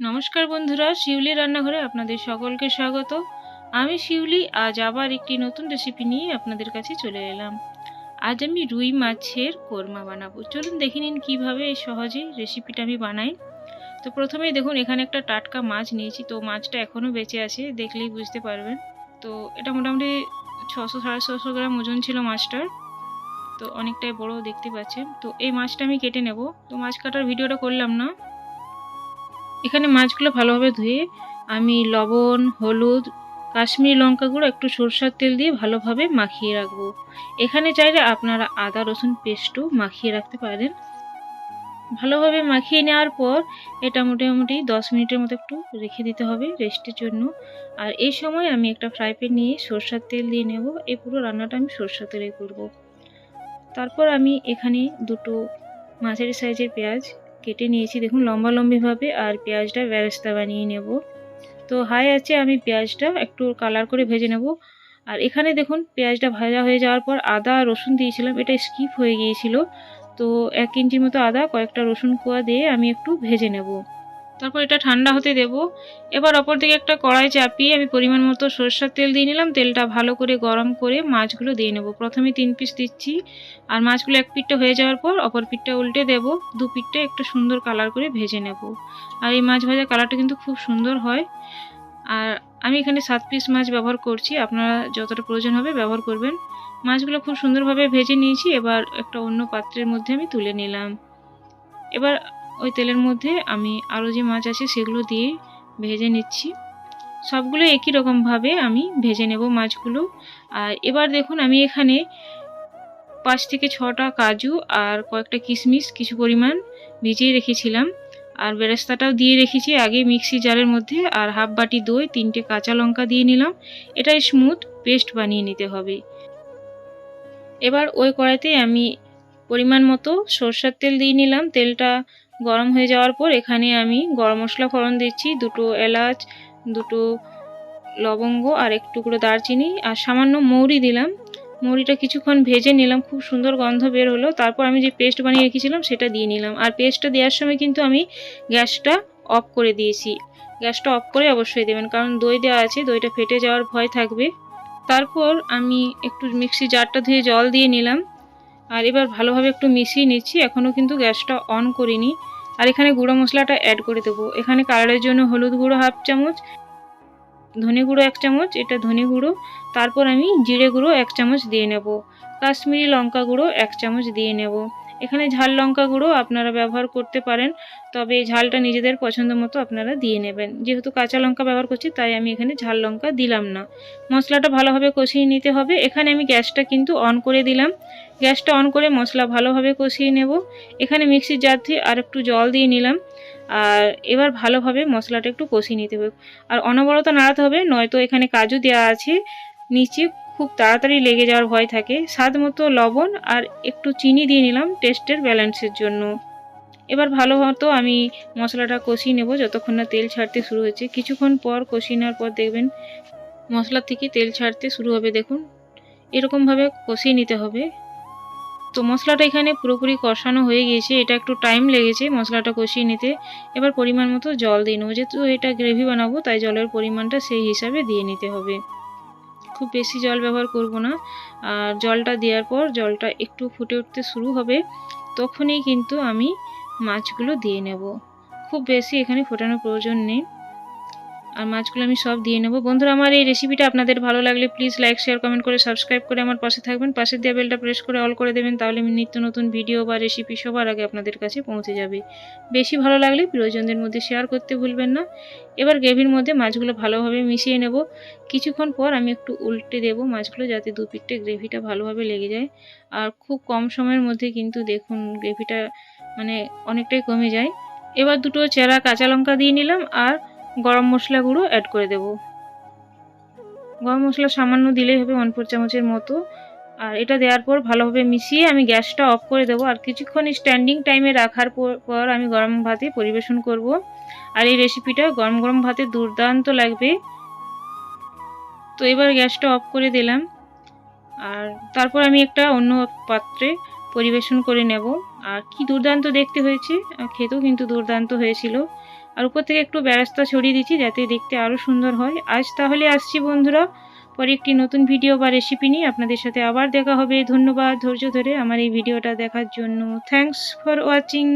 নমস্কার বন্ধুরা, শিউলি রান্নাঘরে আপনাদের সকলকে স্বাগত। আমি শিউলি, আজ আবার একটি নতুন রেসিপি নিয়ে আপনাদের কাছে চলে এলাম। আজ আমি রুই মাছের কোরমা বানাবো। চলুন দেখে নিন কীভাবে এই সহজে রেসিপিটা আমি বানাই। তো প্রথমেই দেখুন, এখানে একটা টাটকা মাছ নিয়েছি। তো মাছটা এখনও বেঁচে আছে, দেখলেই বুঝতে পারবেন। তো এটা মোটামুটি ছশো, সাড়ে ছশো গ্রাম ওজন ছিল মাছটার। তো অনেকটাই বড় দেখতে পাচ্ছেন। তো এই মাছটা আমি কেটে নেব। তো মাছ কাটার ভিডিওটা করলাম না। এখানে মাছগুলো ভালোভাবে ধুয়ে আমি লবণ, হলুদ, কাশ্মীরি লঙ্কা গুঁড়ো, একটু সরষার তেল দিয়ে ভালোভাবে মাখিয়ে রাখব। এখানে চাইলে আপনারা আদা, রসুন পেস্টও মাখিয়ে রাখতে পারেন। ভালোভাবে মাখিয়ে নেওয়ার পর এটা মোটামুটি দশ মিনিটের মতো একটু রেখে দিতে হবে রেস্টের জন্য। আর এই সময় আমি একটা ফ্রাই প্যান নিয়ে সরষার তেল দিয়ে নেব। এই পুরো রান্নাটা আমি সরষার তেলে করব। তারপর আমি এখানে দুটো মাঝারি সাইজের পেঁয়াজ কেটে নিয়েছি। দেখুন লম্বা লম্বিভাবে আর পেঁয়াজটা ব্যারেস্তা বানিয়ে নেব। তো হাই আছে, আমি পেঁয়াজটা একটু কালার করে ভেজে নেব। আর এখানে দেখুন, পেঁয়াজটা ভাজা হয়ে যাওয়ার পর আদা আর রসুন দিয়েছিলাম, এটা স্কিপ হয়ে গিয়েছিল। তো এক ইঞ্চির মতো আদা, কয়েকটা রসুন কোয়া দিয়ে আমি একটু ভেজে নেব। তারপর এটা ঠান্ডা হতে দেব। এবার অপর দিকে একটা কড়াই চাপিয়ে আমি পরিমাণ মতো সরষার তেল দিয়ে নিলাম। তেলটা ভালো করে গরম করে মাছগুলো দিয়ে নেব। প্রথমে তিন পিস দিচ্ছি আর মাছগুলো এক পিঠটা হয়ে যাওয়ার পর অপর পিঠটা উল্টে দেব। দু পিঠটা একটু সুন্দর কালার করে ভেজে নেব। আর এই মাছ ভাজার কালারটা কিন্তু খুব সুন্দর হয়। আর আমি এখানে সাত পিস মাছ ব্যবহার করছি। আপনারা যতটা প্রয়োজন হবে ব্যবহার করবেন। মাছগুলো খুব সুন্দরভাবে ভেজে নিয়েছি। এবার একটা অন্য পাত্রের মধ্যে আমি তুলে নিলাম। এবার ওই তেলের মধ্যে আমি আরও যে মাছ আছে সেগুলো দিয়ে ভেজে নিচ্ছি। সবগুলো একই রকমভাবে আমি ভেজে নেব মাছগুলো। আর এবার দেখুন আমি এখানে পাঁচ থেকে ছটা কাজু আর কয়েকটা কিশমিশ কিছু পরিমাণ ভিজিয়ে রেখেছিলাম। আর বেরেস্তাটাও দিয়ে রেখেছি আগে মিক্সি জারের মধ্যে আর হাফ বাটি দই, তিনটে কাঁচা লঙ্কা দিয়ে নিলাম। এটাই স্মুথ পেস্ট বানিয়ে নিতে হবে। এবার ওই কড়াইতে আমি পরিমাণ মতো সর্ষের তেল দিয়ে নিলাম। তেলটা গরম হয়ে যাওয়ার পর এখানে আমি গরম মশলা ফোড়ন দিচ্ছি, দুটো এলাচ, দুটো লবঙ্গ আর এক টুকরো দারচিনি আর সামান্য মৌরি দিলাম। মৌরিটা কিছুক্ষণ ভেজে নিলাম, খুব সুন্দর গন্ধ বের হলো। তারপর আমি যে পেস্ট বানিয়ে রেখেছিলাম সেটা দিয়ে নিলাম। আর পেস্টটা দেওয়ার সময় কিন্তু আমি গ্যাসটা অফ করে দিয়েছি। গ্যাসটা অফ করে অবশ্যই দেবেন, কারণ দই দেওয়া আছে, দইটা ফেটে যাওয়ার ভয় থাকবে। তারপর আমি একটু মিক্সি জারটা ধুয়ে জল দিয়ে নিলাম। আর এবার ভালোভাবে একটু মিশিয়ে নিচ্ছি। এখনও কিন্তু গ্যাসটা অন করিনি। আর এখানে গুঁড়ো মশলাটা অ্যাড করে দেবো। এখানে কালারের জন্য হলুদ গুঁড়ো হাফ চামচ, ধনে গুঁড়ো এক চামচ, এটা ধনে গুঁড়ো। তারপর আমি জিরে গুঁড়ো এক চামচ দিয়ে নেব। কাশ্মীরি লঙ্কা গুঁড়ো এক চামচ দিয়ে নেব। এখানে ঝাল লঙ্কা গুঁড়ো আপনারা ব্যবহার করতে পারেন, তবে এই ঝালটা নিজেদের পছন্দ মতো আপনারা দিয়ে নেবেন। যেহেতু কাঁচা লঙ্কা ব্যবহার করছি, তাই আমি এখানে ঝাল লঙ্কা দিলাম না। মশলাটা ভালোভাবে কষিয়ে নিতে হবে। এখানে আমি গ্যাসটা কিন্তু অন করে দিলাম। গ্যাসটা অন করে মশলা ভালোভাবে কষিয়ে নেব। এখানে মিক্সির জার দিয়ে আর একটু জল দিয়ে নিলাম। আর এবার ভালোভাবে মশলাটা একটু কষিয়ে নিতে হবে। আর অনবরত নাড়াতে হবে, নয়তো এখানে কাজু দেওয়া আছে, নিচে খুব তাড়াতাড়ি লেগে যাওয়ার ভয় থাকে। স্বাদ মতো লবণ আর একটু চিনি দিয়ে নিলাম টেস্টের ব্যালেন্সের জন্য। এবার ভালো মতো আমি মশলাটা কষিয়ে নেব যতক্ষণ না তেল ছাড়তে শুরু হয়েছে। কিছুক্ষণ পর কষিয়ে নেওয়ার পর দেখবেন মশলা থেকে তেল ছাড়তে শুরু হবে, দেখুন। এরকমভাবে কষিয়ে নিতে হবে। তো মশলাটা এখানে পুরোপুরি কষানো হয়ে গিয়েছে। এটা একটু টাইম লেগেছে মশলাটা কষিয়ে নিতে। এবার পরিমাণ মতো জল দিয়ে নেব। যেহেতু এটা গ্রেভি বানাবো, তাই জলের পরিমাণটা সেই হিসাবে দিয়ে নিতে হবে। খুব বেশি জল ব্যবহার করব না। আর জলটা দেওয়ার পর জলটা একটু ফুটে উঠতে শুরু হবে, তখনই কিন্তু আমি মাছগুলো দিয়ে নেব। খুব বেশি এখানে ফোটানোর প্রয়োজন নেই। আর মাছগুলো আমি সব দিয়ে নেব। বন্ধুরা, আমার এই রেসিপিটা আপনাদের ভালো লাগলে প্লিজ লাইক শেয়ার কমেন্ট করে সাবস্ক্রাইব করে আমার পাশে থাকবেন। পাশের দেওয়া বেলটা প্রেস করে অল করে দেবেন, তাহলে আমি নিত্য নতুন ভিডিও বা রেসিপি সবার আগে আপনাদের কাছে পৌঁছে যাবে। বেশি ভালো লাগলে প্রিয়জনদের মধ্যে শেয়ার করতে ভুলবেন না। এবার গ্রেভির মধ্যে মাছগুলো ভালোভাবে মিশিয়ে নেব। কিছুক্ষণ পর আমি একটু উল্টে দেব মাছগুলো, যাতে দু পিঠটে গ্রেভিটা ভালোভাবে লেগে যায়। আর খুব কম সময়ের মধ্যে কিন্তু দেখুন গ্রেভিটা মানে অনেকটাই কমে যায়। এবার দুটো চেরা কাঁচা লঙ্কা দিয়ে নিলাম আর গরম মশলা গুঁড়ো অ্যাড করে দেব। গরম মশলা সামান্য দিলেই হবে ওয়ান ফোর চামচের মতো। আর এটা দেওয়ার পর ভালোভাবে মিশিয়ে আমি গ্যাসটা অফ করে দেবো। আর কিছুক্ষণ স্ট্যান্ডিং টাইমে রাখার পর আমি গরম ভাতে পরিবেশন করব। আর এই রেসিপিটা গরম গরম ভাতে দুর্দান্ত লাগবে। তো এবার গ্যাসটা অফ করে দিলাম। আর তারপর আমি একটা অন্য পাত্রে পরিবেশন করে নেব। আর কি দুর্দান্ত দেখতে হয়েছে খেতেও কিন্তু দুর্দান্ত হয়েছিল। আর উপর থেকে একটু বেরাস্তা ছড়িয়ে দিচ্ছি যাতে দেখতে আরও সুন্দর হয়। আজ তাহলে আসছি বন্ধুরা, পরে একটি নতুন ভিডিও বা রেসিপি নিয়ে আপনাদের সাথে আবার দেখা হবে। ধন্যবাদ ধৈর্য ধরে আমার এই ভিডিওটা দেখার জন্য। Thanks for watching